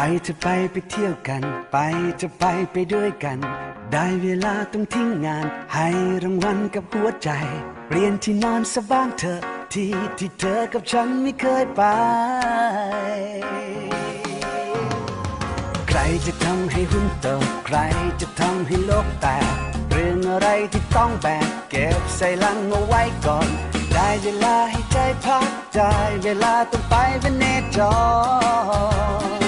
ไปจะไปไปเที่ยวกัน ไปจะไปไปด้วยกัน ได้เวลาต้องทิ้งงาน ให้รางวัลกับหัวใจ เปลี่ยนที่นอนสะบ้างเถอที่ที่เธอกับฉันไม่เคยไป ใครจะทำให้หุ้นโตใครจะทำให้โลกแตกเรื่องอะไรที่ต้องแบกเก็บใส่ลังเอาไว้ก่อน ได้เวลาให้ใจพักใจเวลาต้องไปเวเนจร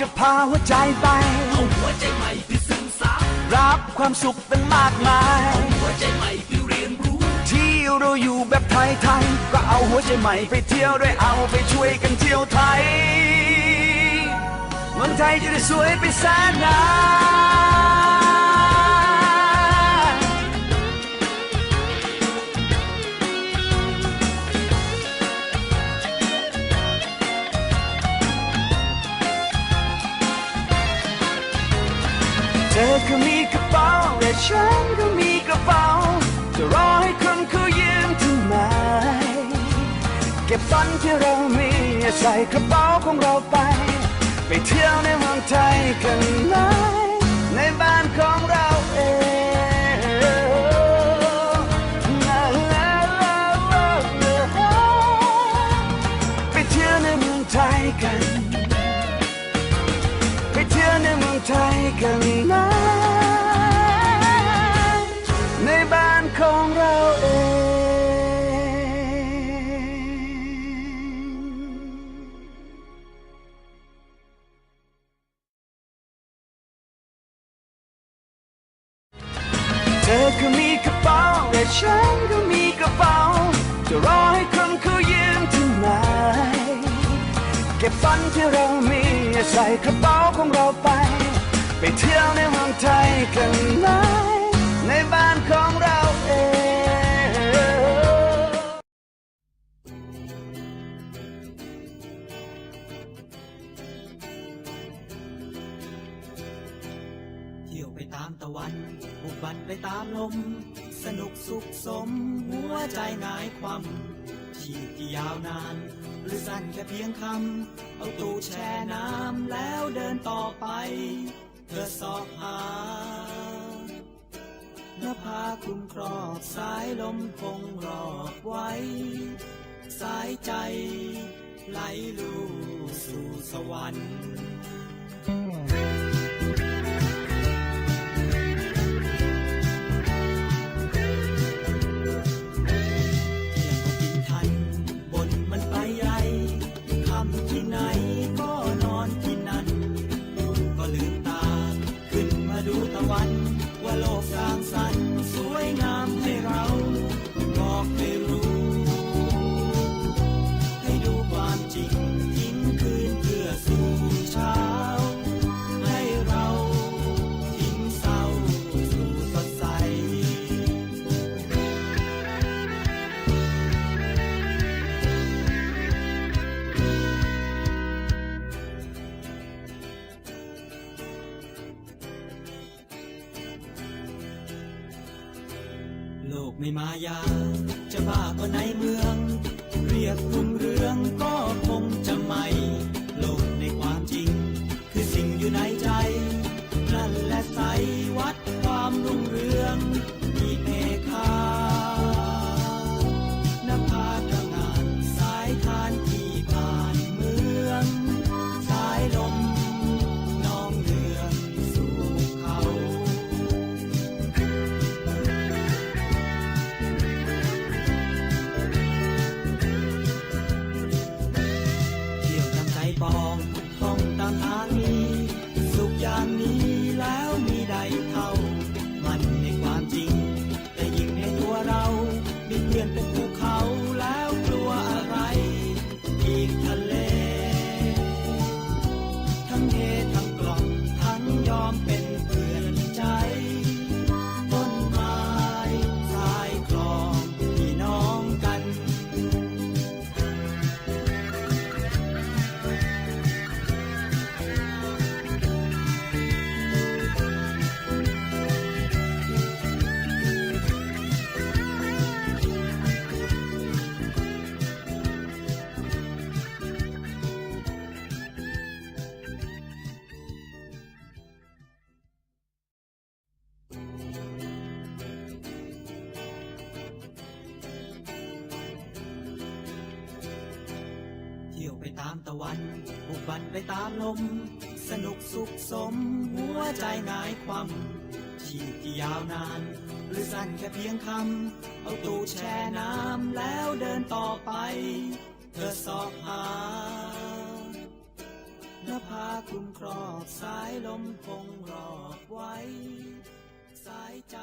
จะพาหัวใจไป เอาหัวใจใหม่ไปซึมซับรับความสุขเป็นมากมายหัวใจใหม่ไปเรียนรู้ ที่เราอยู่แบบไทยๆก็เอาหัวใจใหม่ไปเที่ยวด้วยเอาไปช่วยกันเที่ยวไทยเมืองไทยจะได้สวยไปแสนนาน อก็มีกระเป๋าและฉันก็มีกระเป๋า จะรอให้คนเขายืมทำไม เก็บฝันที่เรามีใส่กระเป๋าของเราไป ไปเที่ยวในเมืองไทยกันไหมในบ้านของเรา ในเมืองไทยกันนะในบ้านของเราเองเธอก็มีกระเป๋าและฉันก็มีกระเป๋า จะรอให้คนเขายืมทำไมเก็บฝันที่เรามีใส่กระเป๋าของเราไป ไปเที่ยวในเมืองไทยกันไหมในบ้านของเราเอง เที่ยวไปตามตะวัน บุกบันไปตามลม สนุกสุขสม หัวใจหงายความชีพที่ยาวนาน หรือสั้นแค่เพียงคำ เอาตู้แช่น้ำแล้วเดินต่อไป เธอสอบหานภาคุมครอบสายลมคงรอบไว้ สายใจไหลลู่สู่สวรรค์ ไม่มายา จะบ้าก็ในเมือง เรียกรุ่งเรืองก็คงจะไม่ เที่ยวไปตามตะวันบุกบันไปตามลม สนุกสุขสม หัวใจนายความชีพที่ยาวนาน หรือสั้นแค่เพียงคำ เอาตู้แช่น้ำแล้วเดินต่อไป เธอสอบหานภาคลุมครอบสายลมคงรอบไว้ สายใจ